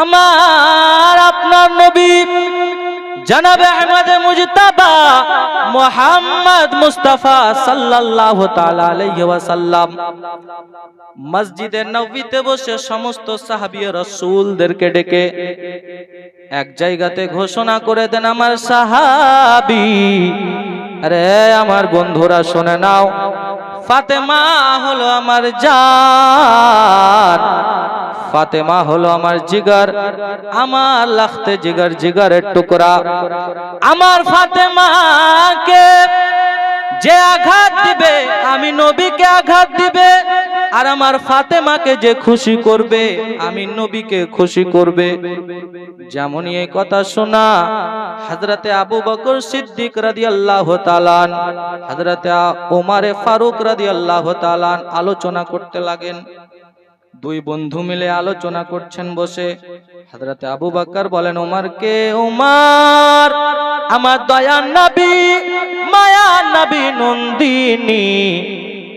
আমার আপনার নবী জনাবে আহমদ মুজতাবা মোহাম্মদ মুস্তাফা সাল্লাল্লাহু তাআলা আলাইহি ওয়াসাল্লাম। মসজিদে নববীতে বসে সমস্ত সাহাবী রাসূলদেরকে ডেকে এক জায়গাতে ঘোষণা করে দেন, আমার সাহাবী, আরে আমার বন্ধুরা, শুনে নাও ফাতেমা হলো আমার জান। ফাতেমা হলো আমার জিগার। আমার লাখতে জিগার জিগারের টুকরা। আমার ফাতেমাকে যে আঘাত দিবে, আমি নবীকে আঘাত দিবে, আর আমার ফাতেমাকে যে খুশি করবে, আমি নবীকে খুশি করবে। যেমনই এই কথা শোনা হযরতে আবু বকর সিদ্দিক রাদি আল্লাহ তালান হযরতে ওমারে ফারুক রাদি আল্লাহ তালান আলোচনা করতে লাগেন। দুই বন্ধু মিলে আলোচনা করছেন বসে। হযরতে আবু বকর বলেন, ওমরকে, ওমার, আমার দয়ার নবী মায়ার নবী নন্দিনী।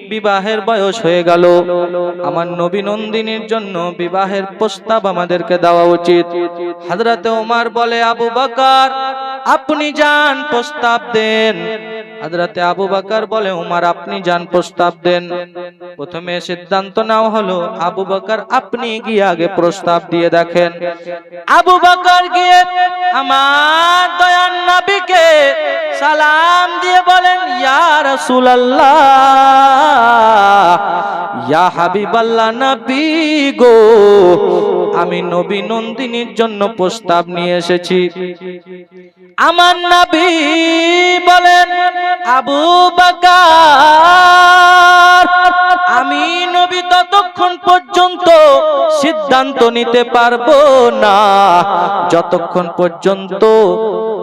বিবাহের বয়স হয়ে গেল। আমার নবী নন্দিনীর জন্য বিবাহের প্রস্তাব আমাদেরকে দেওয়া উচিত। হাজরাতে ওমার বলে, আবু বকর, আপনি যান, প্রস্তাব দেন। হযরতে আবু বাকার বলে, উমার, আপনি যান, প্রস্তাব দেন। প্রথমে সিদ্ধান্ত নেওয়া হলো, আবু বাকার আপনি গিয়ে আগে প্রস্তাব দিয়ে দেখেন। আবু বাকার গিয়ে আমার দয়ান নবীকে সালাম দিয়ে বলেন, ইয়া রাসূলুল্লাহ। ইয়া হাবিবাল্লাহ নবী গো, আমি নবী নন্দিনীর জন্য প্রস্তাব নিয়ে এসেছি। আমার নবী বলেন, আবু বকর, আমি নবী ততক্ষণ পর্যন্ত সিদ্ধান্ত নিতে পারব না। যতক্ষণ পর্যন্ত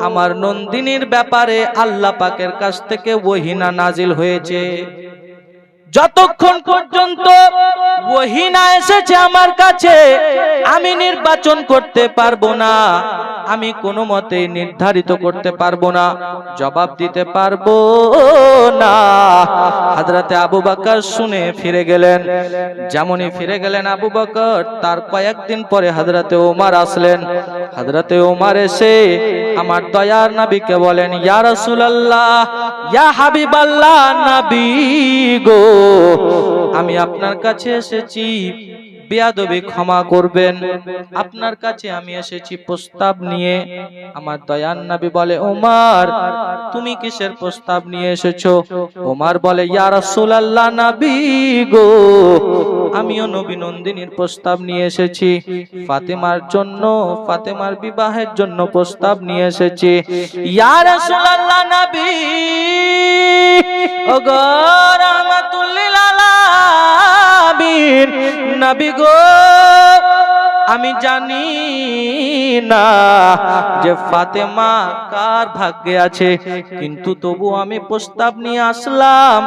আমার নন্দিনীর ব্যাপারে আল্লাহ পাকের কাছ থেকে ওহিনা নাজিল হয়েছে। যতক্ষণ পর্যন্ত ওহিনা এসেছে আমার কাছে, আমি নির্বাচন করতে পারব না। আমি কোনো মতে নির্ধারিত করতে পারব না, জবাব দিতে পারব না। হাজরাতে আবু বকর শুনে ফিরে গেলেন। যেমনই ফিরে গেলেন আবু বকর, তার কয়েকদিন পরে হাজরাতে ওমার আসলেন। হাজরাতে ওমার এসে আমার দয়ার নবীকে বলেন, ইয়া রাসূলুল্লাহ, ইয়া হাবিবাল্লাহ নবী গো, আমি আপনার কাছে এসেছি, বেয়াদবি ক্ষমা করবেন। আপনার কাছে আমি এসেছি প্রস্তাব নিয়ে। আমার দয়ান নবী বলে, ওমার, তুমি কিসের প্রস্তাব নিয়ে এসেছ? ওমার বলে, ইয়া রাসূলুল্লাহ নবী গো আমিও নবী নন্দিনীর প্রস্তাব নিয়ে এসেছি। ফাতেমার জন্য, ফাতেমার বিবাহের জন্য প্রস্তাব নিয়ে এসেছি। ইয়া রাসূলুল্লাহ নবী! ওগো রাহমাতুল লিল আলামিন! নবী গো, আমি জানি না যে ফাতেমা কার ভাগ্যে আছে, কিন্তু তবু আমি প্রস্তাব নিয়ে আসলাম।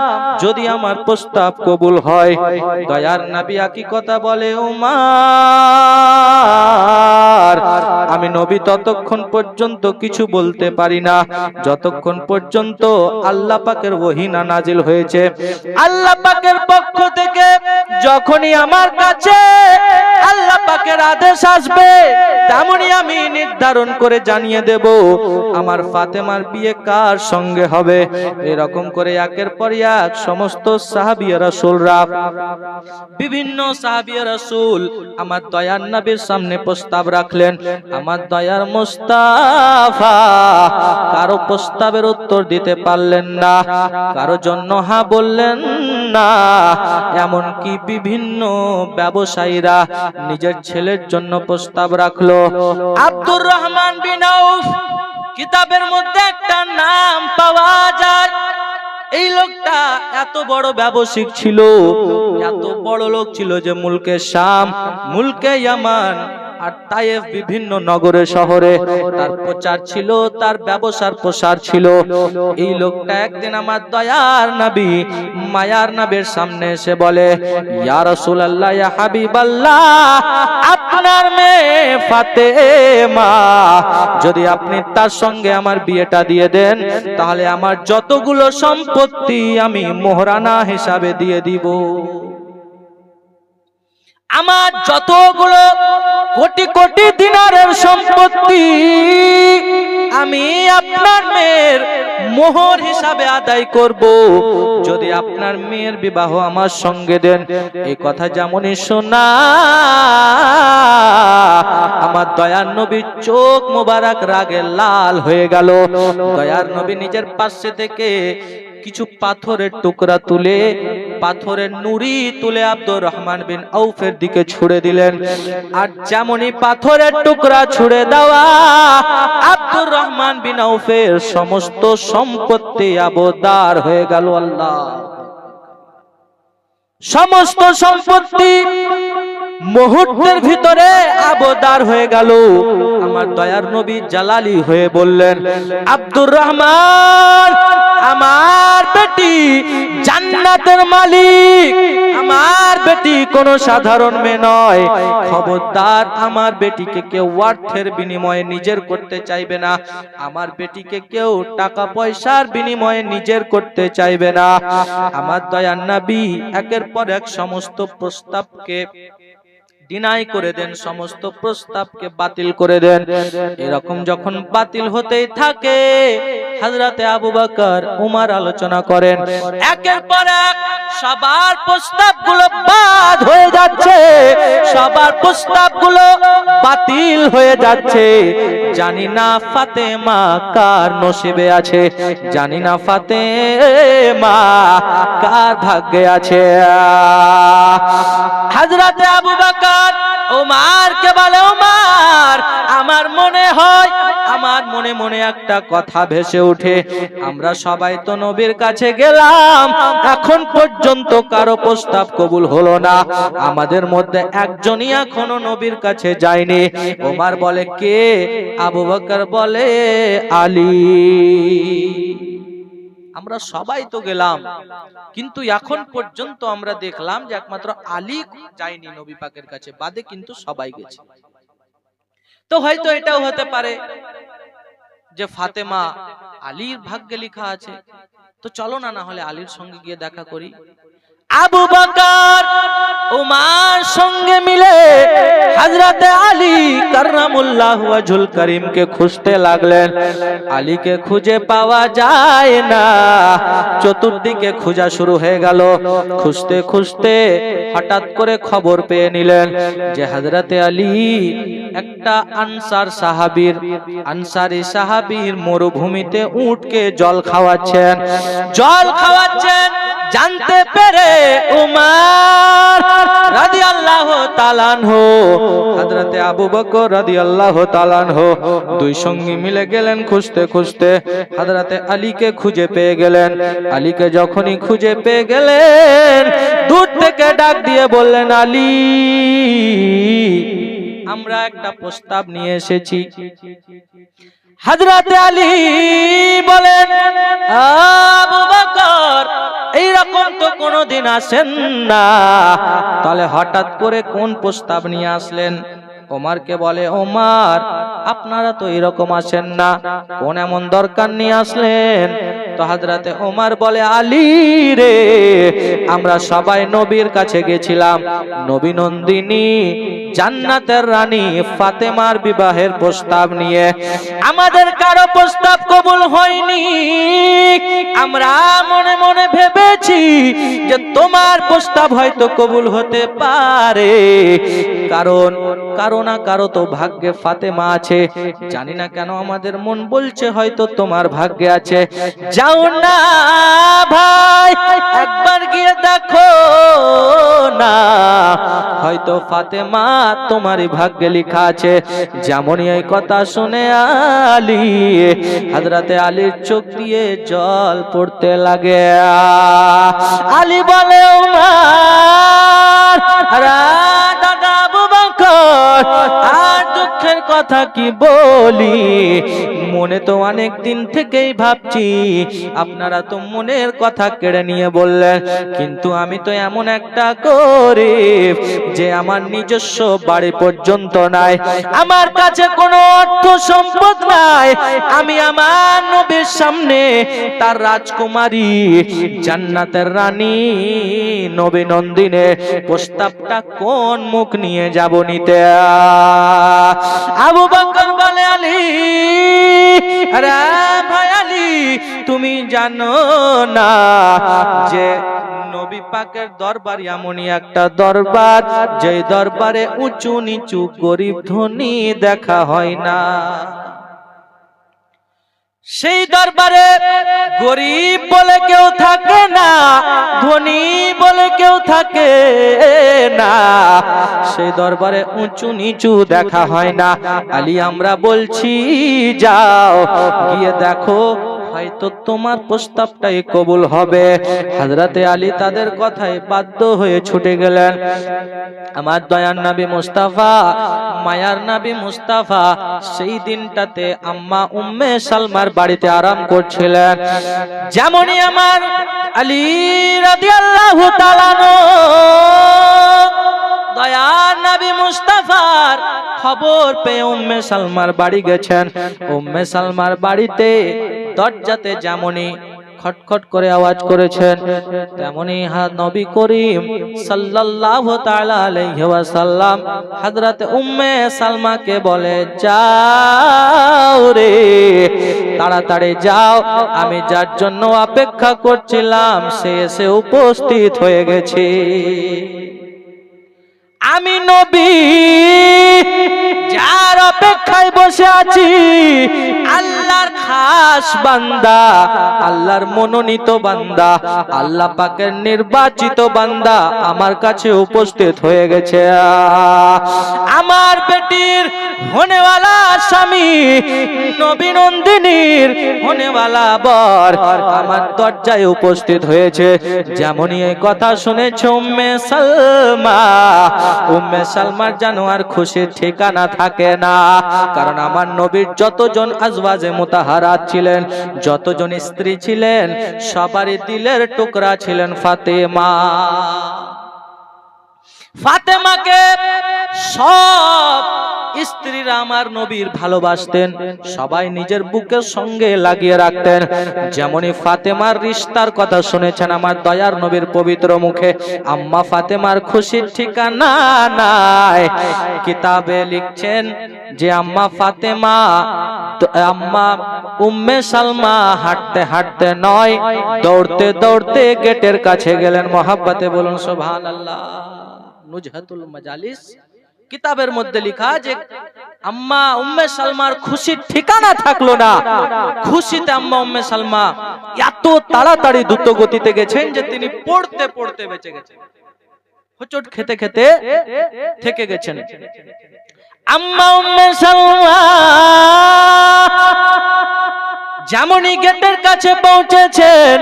যদি আমার প্রস্তাব কবুল হয়, দয়ার নাবি কথা বলে, উমার, আমি নবী ততক্ষণ পর্যন্ত কিছু বলতে পারি না। যতক্ষণ পর্যন্ত আল্লাহ পাকের ওহিনা নাজিল হয়েছে। আল্লাহ পাকের পক্ষ থেকে যখনই আমার কাছে আল্লাহ পাকের আদেশ আসবে, তেমনই আমি নির্ধারণ করে জানিয়ে দেব, আমার ফাতেমার বিয়ে কার সঙ্গে হবে? এরকম করে একের পর এক সমস্ত সাহাবিয়া রাসূলরা, বিভিন্ন সাহাবিয়া রাসূল আমার দয়ার নবীর সামনে প্রস্তাব রাখলেন। আমার দয়ার মুস্তাফা কারও প্রস্তাবের উত্তর দিতে পারলেন না, কারও জন্য হা বললেন না। এমনকি বিভিন্ন ব্যবসায়ীরা নিজের ছেলের জন্য প্রস্তাব রাখল। আব্দুর রহমান বিন আউফ কিতাবের মধ্যে একটা নাম পাওয়া যায়। এই লোকটা এত বড় ব্যবসায়িক ছিল, এত বড় লোক ছিল যে মুলকে শাম, মুলকে ইয়ামান আর তাইফ বিভিন্ন নগরে, শহরে তার প্রচার ছিল, তার ব্যবসার প্রসার ছিল। এই লোকটা একদিন আমার দয়ার নবী, মায়ার নবীর সামনে এসে বলে, ইয়া রাসূলুল্লাহ, ইয়া হাবিবাল্লাহ, আপনার মেয়ে ফাতেমা, যদি আপনি তার সঙ্গে আমার বিয়েটা দিয়ে দেন, তাহলে আমার যতগুলো সম্পত্তি আমি মোহরানা হিসাবে দিয়ে দিব। আমার যতগুলো কোটি কোটি দিনারের সম্পত্তি, আমি আপনার মেয়ের মোহর হিসাবে আদায় করব। যদি আপনার মেয়ের বিবাহ আমার সঙ্গে দেন এই কথা যেমনই শোনা। আমার দয়ার নবীর চোখ মোবারক রাগে লাল হয়ে গেল। দয়ার নবী নিজের পাশে থেকে কিছু পাথরের টুকরা তুলে পাথরের নুরি তুলে আব্দুর রহমান বিন আউফের দিকে ছুড়ে দিলেন। আর যেমনই পাথরের টুকরা ছুড়ে দেওয়া, আব্দুর রহমান বিন আউফের সমস্ত সম্পত্তি আবদার হয়ে গেল আল্লাহ। সমস্ত সম্পত্তি মুহূর্তের ভিতরে আবদার হয়ে গেল। আমার দয়ার নবী জালালি হয়ে বললেন, আব্দুর রহমান, আমার বেটি জান্নাতের মালিক। আমার বেটি কোনো সাধারণ মেয়ে নয়। খবরদার আমার বেটিকে কেউ অর্থের বিনিময়ে নিজের করতে চাইবে না। আমার বেটিকে কেউ টাকা পয়সার বিনিময়ে নিজের করতে চাইবে না। আমার দয়ার নবী একের পর এক সমস্ত প্রস্তাবকে ডিনাই করে দেন সমস্ত প্রস্তাবকে বাতিল করে দেন। এরকম যখন বাতিল হতেই থাকে হাজরাতে আবু বকর উমার আলোচনা করেন। একের পর এক সবার প্রস্তাবগুলো বাদ হয়ে যাচ্ছে সবার প্রস্তাবগুলো বাতিল হয়ে যাচ্ছে। জানি না ফাতেমা কার নসিবে আছে জানি না ফাতেমা কার ভাগ্যে আছে। হাজরাতে আবু বকর ওমার কে বলে ওমার আমার মনে হয়, আমার মনে মনে একটা কথা ভেসে ওঠে। আমরা সবাই তো নবীর কাছে গেলাম, এখন পর্যন্ত কারও প্রস্তাব কবুল হলো না। আমাদের মধ্যে একজনই এখনও নবীর কাছে যায়নি। ওমার বলে, কে? আবু বকর বলে, আলী। আমরা সবাই তো গেলাম। কিন্তু এখন পর্যন্ত আমরা দেখলাম যে একমাত্র আলী যায়নি নবী পাকের কাছে, বাদে কিন্তু সবাই গেছে। তো হয়তো এটাও হতে পারে যে ফাতেমা আলীর ভাগ্যে লেখা আছে। তো চলো না না হলে আলীর সঙ্গে গিয়ে দেখা করি। আবু বকর উমার সঙ্গে মিলে হাজরাতে আলী কাররামুল্লাহ ওয়াজহুল করিমকে খুঁজতে লাগলেন। আলীকে খুঁজে পাওয়া যায় না। চতুর্দিকে খোঁজা শুরু হয়ে গেল। খুঁজতে খুঁজতে হঠাৎ করে খবর পেয়ে নিলেন যে হাজরাতে আলী একটা আনসার সাহাবীর, আনসারি সাহাবীর মরুভূমিতে উটকে জল খাওয়াচ্ছেন। জল খাওয়াচ্ছেন, জানতে পেরে উমার রাদিয়াল্লাহু খুঁজতে খুঁজতে। হযরতে আলীকে খুঁজে পেয়ে গেলেন। আলীকে যখনই খুঁজে পেয়ে গেলেন, দূর থেকে ডাক দিয়ে বললেন, আলী, আমরা একটা প্রস্তাব নিয়ে এসেছি। হযরতে আলী বলেন, আবু বকর, এইরকম তো কোনোদিন আসেন না। তাহলে হঠাৎ করে কোন প্রস্তাব নিয়ে আসলেন? ওমারকে বলে, ওমার আপনারা তো এরকম আসেন না। কোন এমন দরকার নিয়ে আসলেন? তো হাজরাতে ওমার বলে, আলী রে, আমরা সবাই নবীর কাছে গেছিলাম। নবী নন্দিনী, জান্নাতের রানী ফাতেমার বিবাহের প্রস্তাব নিয়ে। আমাদের কারও প্রস্তাব কবুল হয়নি। আমরা মনে মনে ভেবেছি যে তোমার প্রস্তাব হয়তো কবুল হতে পারে। কারণ, কারও না কারও তো ভাগ্যে ফাতেমা আছে। জানি না কেন আমাদের মন বলছে, হয়তো তোমার ভাগ্যে আছে। যাও না ভাই, একবার গিয়ে দেখো না। হয়তো ফাতেমা তোমারই ভাগ্যে লেখা আছে। যেমনই এই কথা শুনে আলী, হাজরাতে আলীর চোখ দিয়ে জল পড়তে লাগে। আলী বলে দাদা আবু বকর কথা কি বলি? মনে তো অনেক দিন থেকেই ভাবছি, আপনারা তো মনের কথা কেড়ে নিয়ে বললেন, কিন্তু আমি তো এমন একটা গরিব যে আমার নিজস্ব বাড়ি পর্যন্ত নাই। আমার কাছে কোনো অর্থ সম্পদ নাই। আমি আমার নবীর সামনে তার রাজকুমারী, জান্নাতের রানী, নবী নন্দিনে প্রস্তাবটা কোন মুখ নিয়ে যাব নিতে? আবু বকর বলে, আলী, আরে ভাই আলী, তুমি জানো না যে নবী পাকের দরবার এমনই একটা দরবার যে দরবারে উঁচু নিচু গরিব ধনী দেখা হয় না? সেই দরবারে গরিব বলে কেউ থাকে না, ধনী বলে কেউ থাকে না। সেই দরবারে উঁচু নিচু দেখা হয় না। আলী, আমরা বলছি, যাও, গিয়ে দেখো হয়তো তোমার প্রস্তাবটাই কবুল হবে। হাজরাতে আলী তাদের কথায় বাধ্য হয়ে ছুটে গেলেন। আমার দয়ার নবী মুস্তাফা, মায়ার নবী মুস্তাফা, সেই দিনটাতে আম্মা উম্মে সালমার বাড়িতে আরাম করছিলেন। যেমনই আমার আলী দয়ার নবী মুস্তাফার খবর পেয়ে উম্মে সালমার বাড়ি গেছেন। উম্মে সালমার বাড়িতে দরজাতে যেমনই খটখট করে আওয়াজ করেছেন তেমনি নবী করিম সাল্লাল্লাহু তাআলা আলাইহি ওয়াসাল্লাম হযরত উম্মে সালমাকে বলে, যাও রে, তাড়াতাড়ি যাও, আমি যার জন্য অপেক্ষা করছিলাম, সে এসে উপস্থিত হয়ে গেছে। আমি নবী, যার অপেক্ষায় বসে আছি, আল্লাহর খাস বান্দা, আল্লাহর মনোনীত বান্দা, আল্লাহ পাকের নির্বাচিত বান্দা আমার কাছে উপস্থিত হয়ে গেছে। আমার বেটির হনেওয়ালা স্বামী, নবী নন্দিনীর হনেওয়ালা বর আমার দরজায় উপস্থিত হয়েছে। যেমনই এই কথা শুনেছে উম্মে সালমা উম্মে সালমার জানোয়ার খুশির ঠিকানা থাকে না। কারণ আমার নবীর যতজন আজওয়াজে মুতাহারাত ছিলেন, যতজন স্ত্রী ছিলেন, সবারই দিলের টুকরা ছিলেন ফাতেমা। ফাতেমাকে সব স্ত্রীরা আমার নবীর ভালোবাসতেন, সবাই নিজের বুকের সঙ্গে লাগিয়ে রাখতেন। যেমনই ফাতেমার রিস্তার কথা শুনেছেন আমার দয়ার নবীর পবিত্র মুখে, আম্মা ফাতেমার খুশির ঠিকানা নাই। কিতাবে লিখছেন যে আম্মা ফাতেমা, আম্মা উম্মে সালমা হাঁটতে হাঁটতে নয়, দৌড়তে দৌড়তে গেটের কাছে গেলেন। মহাব্বাতে বলুন, সুবহানাল্লাহ। নুজহাতুল মাজালিস। কিতাবের মধ্যে লেখা যে আম্মা উম্মে সালমার খুশির ঠিকানা থাকল না। খুশিতে আম্মা উম্মে সালমা এত তাড়াতাড়ি দ্রুত গতিতে গেছেন যে তিনি পড়তে পড়তে বেঁচে গেছেন। হোঁচট খেতে খেতে থেকে গেছেন। আম্মা উম্মে সালমা যেমনই গেটের কাছে পৌঁছেছেন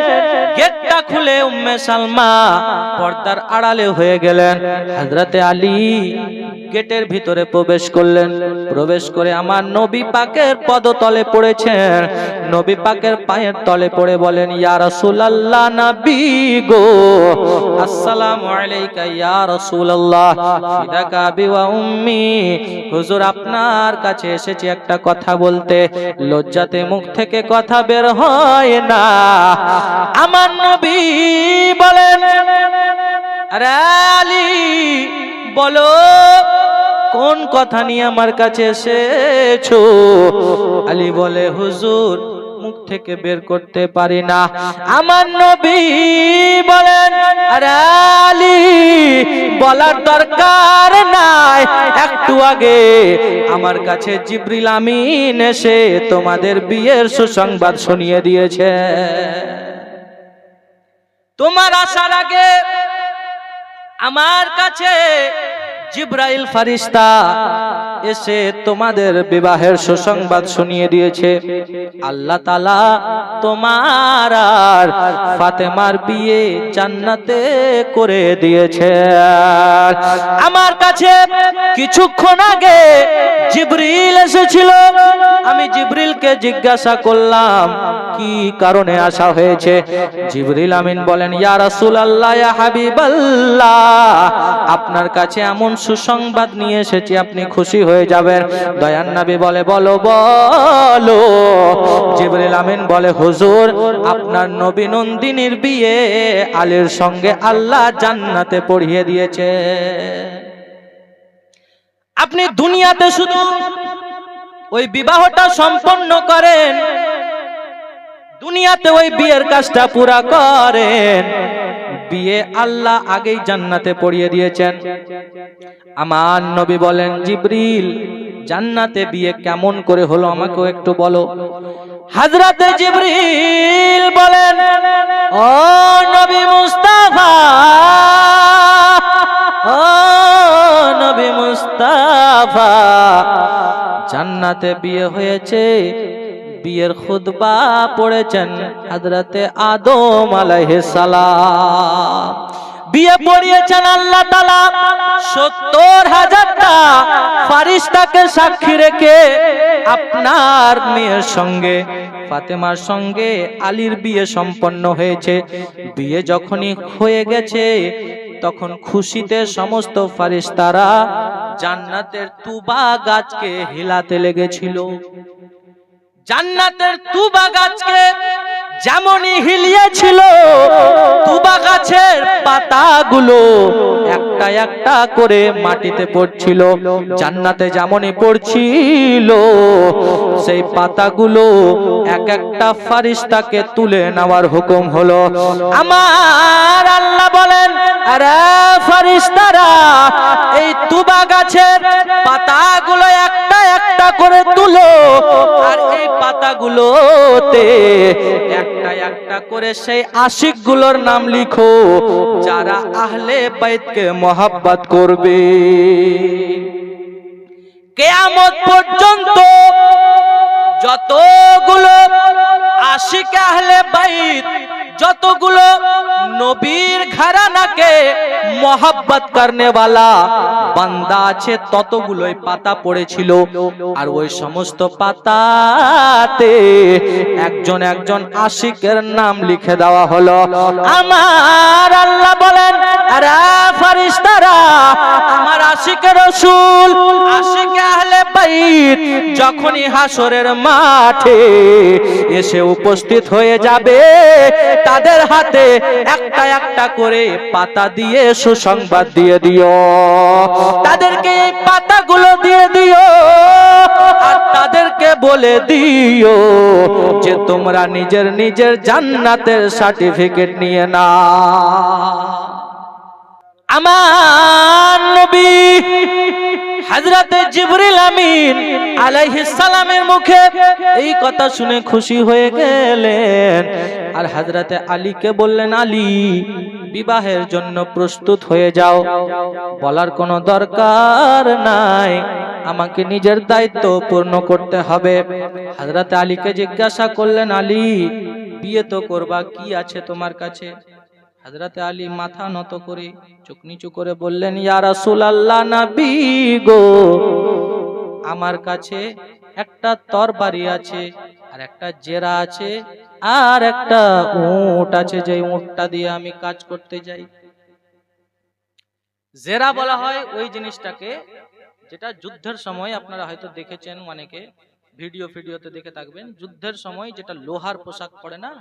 গেটটা খুলে উম্মে সালমা পর্দার আড়ালে হয়ে গেলেন। হজরতে আলী গেটের ভিতরে প্রবেশ করলেন। প্রবেশ করে আমার নবী পাকের পদতলে পড়েছেন। নবী পাকের পায়ের তলে পড়ে বলেন, ইয়া রাসূলুল্লাহ নবী গো, আসসালামু আলাইকা, ইয়া রাসূলুল্লাহ। ফিদাকা ওয়া উম্মি। হুজুর, আপনার কাছে এসেছি একটা কথা বলতে। লজ্জাতে মুখ থেকে কথা বের হয় না। আমার নবী বলেন, আরে আলী বলো, কোন কথা নিয়ে আমার কাছে এসেছ? আলী বলে, হুজুর, মুখ থেকে বের করতে পারি না। আমার নবী বলেন, আরে আলী, বলার দরকার নাই। একটু আগে আমার কাছে জিব্রিল আমিন এসে তোমাদের বিয়ের সুসংবাদ শুনিয়ে দিয়েছে। তোমার আসার আগে আমার কাছে জিব্রাইল ফারিস্তা এসে তোমাদের বিবাহের সুসংবাদ শুনিয়ে দিয়েছে। আল্লাহ তালা তোমার আর ফাতেমার বিয়ে জান্নাতে করে দিয়েছে। আমার কাছে কিছুক্ষণ আগে জিব্রিল এসেছিল। আমি জিব্রিলকে জিজ্ঞাসা করলাম, কি কারণে আসা হয়েছে? জিব্রিল আমিন বলেন, ইয়া রাসূলুল্লাহ, ইয়া হাবিবাল্লাহ, আপনার কাছে এমন সুসংবাদ নিয়ে এসেছি, আপনি খুশি হয়ে যাবেন। দয়ান নবী বলে, বলো বলো। জিবরিল আমিন বলে, হুজুর, আপনার নবী নন্দিনীর বিয়ে আলীর সঙ্গে আল্লাহ জান্নাতে পড়িয়ে দিয়েছে। আপনি দুনিয়াতে শুধু ওই বিবাহটা সম্পন্ন করেন, দুনিয়াতে ওই বিয়ের কাজটা পুরা করেন। বিয়ে আল্লাহ আগেই জান্নাতে পড়িয়ে দিয়েছেন। আমার নবী বলেন, জিব্রিল, জান্নাতে বিয়ে কেমন করে হলো আমাকেও একটু বলো। হাজরাতে জিব্রিল বলেন, ও নবী মুস্তাফা, ও নবী মুস্তাফা, জান্নাতে বিয়ে হয়েছে বিয়ের খুতবা পড়েছেন হযরতে আদম সালাম। বিয়ে পড়িয়েছেন আল্লাহ তালা সত্তর হাজারটা ফারিস্তাকে সাক্ষী রেখে আপনার মেয়ের সঙ্গে, ফাতেমার সঙ্গে আলীর বিয়ে সম্পন্ন হয়েছে। বিয়ে যখনই হয়ে গেছে, তখন খুশিতে সমস্ত ফারিস্তারা জান্নাতের তুবা গাছকে হিলাতে লেগেছিল। জান্নাতের তুবা গাছকে যেমনই হিলিয়েছিল, তুবা গাছের পাতাগুলো একটা একটা করে মাটিতে পড়ছিল, জান্নাতে যেমনই পড়ছিল, সেই পাতাগুলো এক একটা ফারিস্তাকে তুলে নেওয়ার হুকুম হলো। আমার আল্লাহ বলেন, আরে ফারিস্তারা, এই তুবা গাছের পাতাগুলো একটা একটা করে তুলো পাতাগুলোতে একটা একটা করে সেই আশিকগুলোর নাম লিখো, যারা আহলে বাইতকে মহাব্বাত করবে। কেয়ামত পর্যন্ত যতগুলো আশিক আহলে বাইত, যতগুলো নবীর ঘরানাকে মোহাব্বত করনে वाला বান্দা আছে, ততগুলোই পাতা পড়েছিল। আর ওই সমস্ত পাতাতে একজন একজন আশিকের নাম লিখে দেওয়া হলো। আমার আল্লাহ বলেন, আরে ফারিস্তারা আমার আশিকের রসুল, আশিকে আহলে বাইত, যখনই হাসরের মাঠে এসে উপস্থিত হয়ে যাবে। তাদের হাতে একটা একটা করে পাতা দিয়ে সুসংবাদ দিয়ে দিও। তাদেরকে এই পাতাগুলো দিয়ে দিও। আর তাদেরকে বলে দিও যে তোমরা নিজের নিজের জান্নাতের সার্টিফিকেট নিয়ে না আমার নবী হযরতে জিবরিল আমিন আলাইহিস সালামের মুখে এই কথা শুনে খুশি হয়ে গেলেন। আর হাজরাতে আলীকে বললেন, আলী, বিবাহের জন্য প্রস্তুত হয়ে যাও। বলার কোনো দরকার নাই। আমাকে নিজের দায়িত্ব পূর্ণ করতে হবে। হাজরাতে আলীকে জিজ্ঞাসা করলেন, আলী, বিয়ে তো করবা, কি আছে তোমার কাছে? হজরত আলী মাথা নত করে চোখ নিচু করে বললেন, ইয়া রাসূলুল্লাহ, নবী গো, আমার কাছে একটা তরবারি আছে, আর একটা জেরা আছে, আর একটা উট আছে যে উটটা দিয়ে আমি কাজ করতে যাই। জেরা বলা হয় ওই জিনিসটাকে, যেটা যুদ্ধের সময় আপনারা হয়তো দেখেছেন অনেকে, ভিডিও ফিডিওতে দেখে থাকবেন, যুদ্ধের সময় যেটা লোহার পোশাক পরে না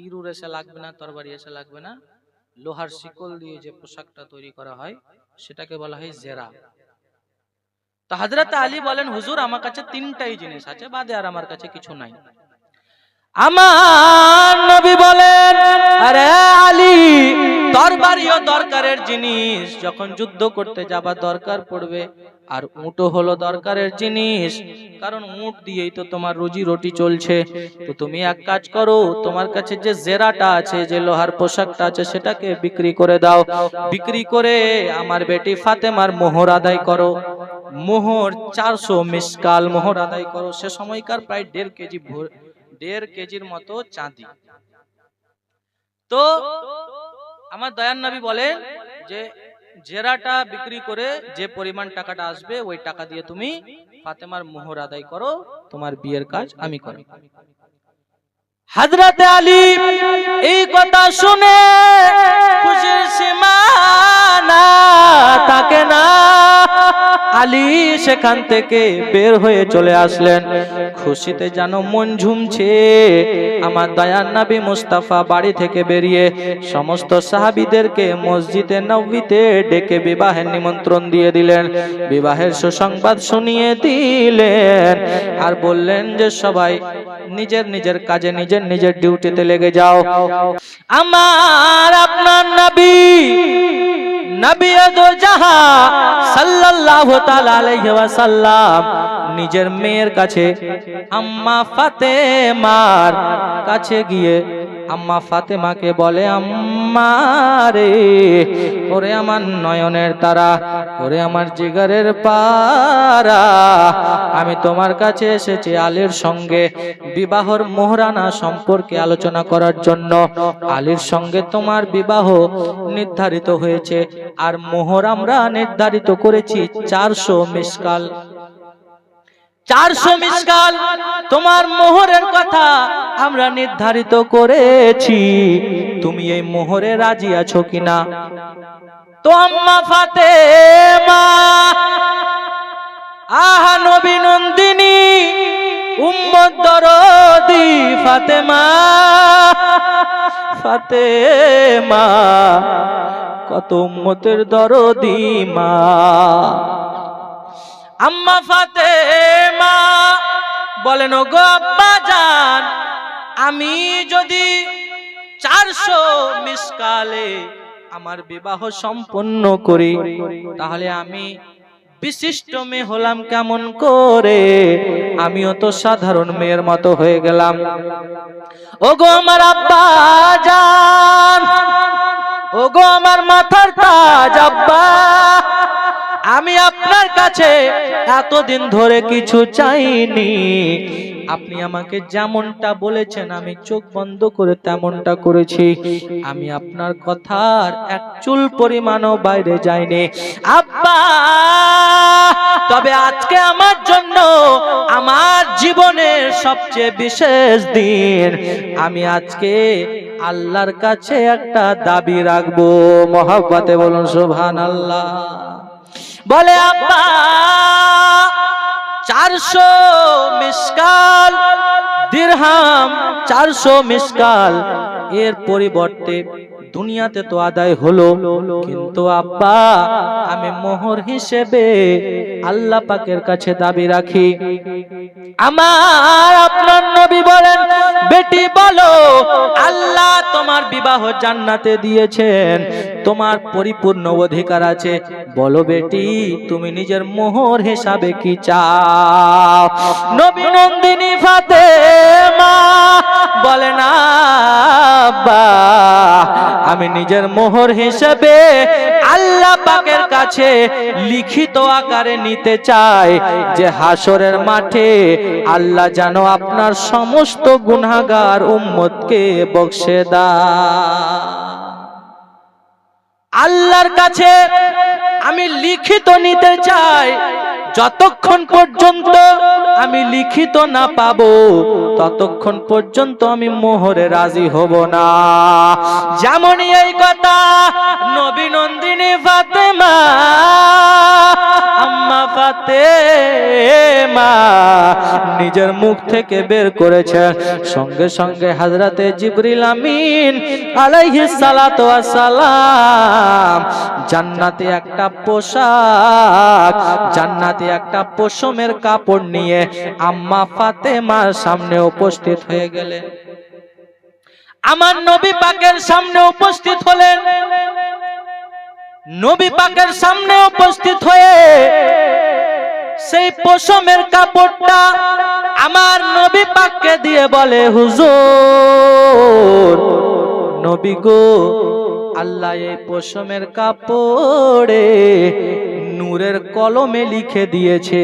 তীরুর এসে লাগবে না, তরবারি এসে লাগবে না। লোহার শিকল দিয়ে যে পোশাকটা তৈরি করা হয়, সেটাকে বলা হয় জেরা। তো হাজরত আলী বলেন, হুজুর, আমার কাছে তিনটাই জিনিস আছে, বাদে আর আমার কাছে কিছু নাই। আমার নবী বলেন, আরে আলী, তরবারিও দরকারের জিনিস। যখন যুদ্ধ করতে যাবা দরকার পড়বে, আর উটো হলো দরকারের জিনিস। কারণ উট দিয়েই তো তোমার রুজি রুটি চলছে। তো তুমি এক কাজ করো, তোমার কাছে যে জেরাটা আছে, যে লোহার পোশাকটা আছে, সেটাকে বিক্রি করে দাও। বিক্রি করে আমার বেটি ফাতেমার মোহর আদায় করো। মোহর চারশো মিসকাল মোহর আদায় করো। সে সময়কার প্রায় দেড় কেজি দেড় কেজির মতো চাঁদি। তো আমার দয়ান নবী বলেন যে জেরাটা বিক্রি করে যে পরিমাণ টাকাটা আসবে ওই টাকা দিয়ে তুমি ফাতেমার মোহর আদায় করো তোমার বিয়ের কাজ আমি করো হাজরাতে আলী এই কথা শুনে খুশির সীমানা তাকে না। আলী সেখান থেকে বের হয়ে চলে আসলেন। খুশিতে যেন মন ঝুমছে, আমার দয়ান নবী মুস্তাফা বাড়ি থেকে বেরিয়ে সমস্ত সাহাবিদেরকে মসজিদে নবীতে ডেকে বিবাহের নিমন্ত্রণ দিয়ে দিলেন। বিবাহের সুসংবাদ শুনিয়ে দিলেন আর বললেন যে, সবাই নিজের নিজের কাজে নিজের নিজের ডিউটিতে লেগে যাও। আমার আপনার নবী নবী দু জাহা সাল্লাল্লাহু তাআলা আলাইহি ওয়াসাল্লাম নিজের মেয়ের কাছে, আম্মা ফাতেমার কাছে গিয়ে, আম্মা ফাতেমাকে বলে, আম্মা রে, ওরে আমার নয়নের তারা, ওরে আমার জিগারের পারা আমি তোমার কাছে এসেছি আলীর সঙ্গে বিবাহর মোহরানা সম্পর্কে আলোচনা করার জন্য। আলীর সঙ্গে তোমার বিবাহ নির্ধারিত হয়েছে, আর মোহর আমরা নির্ধারিত করেছি চারশো মিসকাল। চারশো মিসকাল তোমার মোহরের কথা আমরা নির্ধারিত করেছি। তুমি এই মোহরে রাজি আছো কিনা? তো আম্মা ফাতেমা, আহা নবী নন্দিনী দরদি ফাতেমা ফাতেমা, কত উম্মতের দরদি মা। আম্মা ফাতে মা বলেন ও গো আব্বা জান, আমি যদি চারশো মিসকালে আমার বিবাহ সম্পন্ন করি, তাহলে আমি বিশিষ্ট মেয়ে হলাম কেমন করে? আমিও তো সাধারণ মেয়ের মতো হয়ে গেলাম। ও গো আমার আব্বা জান ও গো আমার মাথার তাজ আব্বা আমি আপনার কাছে এতদিন ধরে কিছু চাইনি। আপনি আমাকে যেমনটা বলেছেন, আমি চোখ বন্ধ করে তেমনটা করেছি। আমি আপনার কথার এক চুল পরিমাণও বাইরে যাইনি। আব্বা, তবে আজকে আমার জন্য আমার জীবনের সবচেয়ে বিশেষ দিন। আমি আজকে আল্লাহর কাছে একটা দাবি রাখব। মহাব্বাতে বলুন সুবহান আল্লাহ বলে আব্বা চারশো মিসকাল দিরহাম চারশো মিসকাল। এর পরিবর্তে দুনিয়াতে তো আদায় হলো। কিন্তু আব্বা, আমি মোহর হিসেবে আল্লাহ পাকের কাছে দাবি রাখি। আমার আপনার নবী বলেন, বেটি, বলো, আল্লাহ তোমার বিবাহ জান্নাতে দিয়েছেন। তোমার পরিপূর্ণ অধিকার আছে। বলো, বেটি, তুমি নিজের মোহর হিসাবে কি চাও? নবী নন্দিনী ফাতেমা বলে না আমি নিজের মোহর হিসেবে আল্লাহ পাকের কাছে লিখিত আকারে নিতে চাই যে হাসরের মাঠে আল্লাহ যেন আপনার সমস্ত গুনাহগার উম্মতকে বক্সে দা আল্লাহর কাছে আমি লিখিত নিতে চাই যতক্ষণ পর্যন্ত আমি লিখিত না পাবো, ততক্ষণ পর্যন্ত আমি মোহরে রাজি হব না। যেমনই এই কথা নবী নন্দিনী ফাতেমা, আম্মা ফাতেমা নিজের মুখ থেকে বের করেছেন সঙ্গে সঙ্গে হাজরাতে জিবরিল আমিন আলাইহিস সালাতু সালাম জান্নাতে একটা পোশাক, জান্নাতে একটা পশমের কাপড় নিয়ে আম্মা ফাতেমার সামনে উপস্থিত হয়ে গেলেন। আমার নবী পাকের সামনে উপস্থিত হলেন। নবী পাকের সামনে উপস্থিত হয়ে সেই পশমের কাপড়টা আমার নবী পাককে দিয়ে বলে, হুজুর, নবী গো, আল্লাহ এই পশমের কাপড়ে নূরের কলমে লিখে দিয়েছে,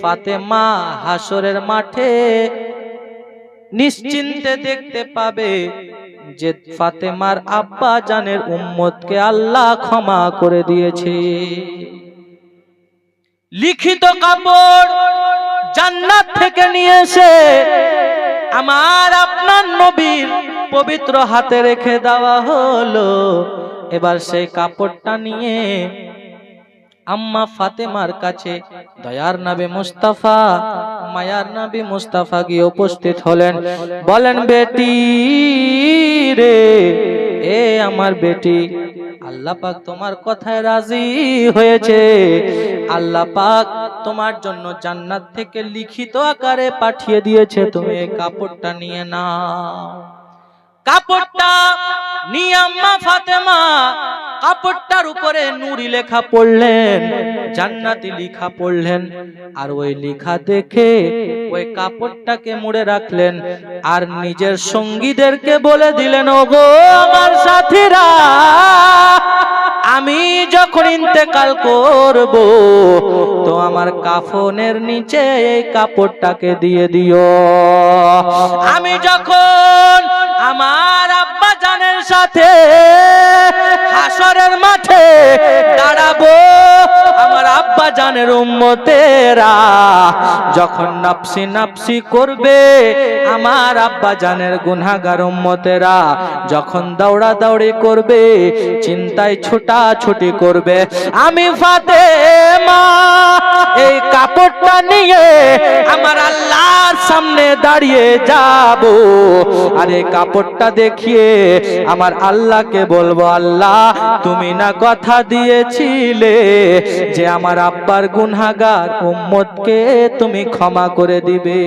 ফাতেমা হাসরের মাঠে। নিশ্চিন্তে দেখতে পাবে যে ফাতেমার আব্বা জানের উম্মতকে আল্লাহ ক্ষমা করে দিয়েছে। লিখিত কাপড় জান্নাত থেকে নিয়ে এসে আমার আপনার নবীর পবিত্র হাতে রেখে দেওয়া হলো। এবার সেই কাপড়টা নিয়ে আম্মা ফাতেমার কাছে দয়ার নবী মুস্তাফা, মায়ার নবী মুস্তাফা গিয়ে উপস্থিত হলেন। বলেন, বেটি রে, এ আমার বেটি, আল্লাহ পাক তোমার কথায় রাজি হয়েছে। আল্লাহ পাক তোমার জন্য জান্নাত থেকে লিখিত আকারে পাঠিয়ে দিয়েছে। তুমি কাপড়টা নিয়ে নাও। কাপড়টা নিয়াম্মা ফাতেমা কাপড়টার উপরে নুরি লেখা পড়লেন, জান্নাতি লেখা পড়লেন, আর ওই লেখা দেখে ওই কাপড়টাকে মুড়ে রাখলেন, আর নিজের সঙ্গীদেরকে বলে দিলেন, ওগো আমার সাথীরা, আমি যখন ইন্তেকাল করব, তো আমার কাফনের নিচে এই কাপড়টাকে দিয়ে দিও। আমি যখন আমার আব্বা জানের সাথে হাসরের মাঠে দাঁড়াবো। আমার আব্বা জানের উম্মতেরা যখন নাপসি নাপসি করবে, আমার আব্বা জানের গুনাগার উম্মতেরা যখন দৌড়া দৌড়ি করবে, চিন্তায় ছোটা ছুটি করবে। আমি ফাতে মা এই কাপড়টা নিয়ে আমার আল্লাহর সামনে দাঁড়িয়ে যাব। আর কাপড়টা দেখিয়ে আমার আল্লাহকে বলব, আল্লাহ, তুমি না কথা দিয়েছিলে যে আমার আব্বার গুনাগার উম্মতকে তুমি ক্ষমা করে দিবে।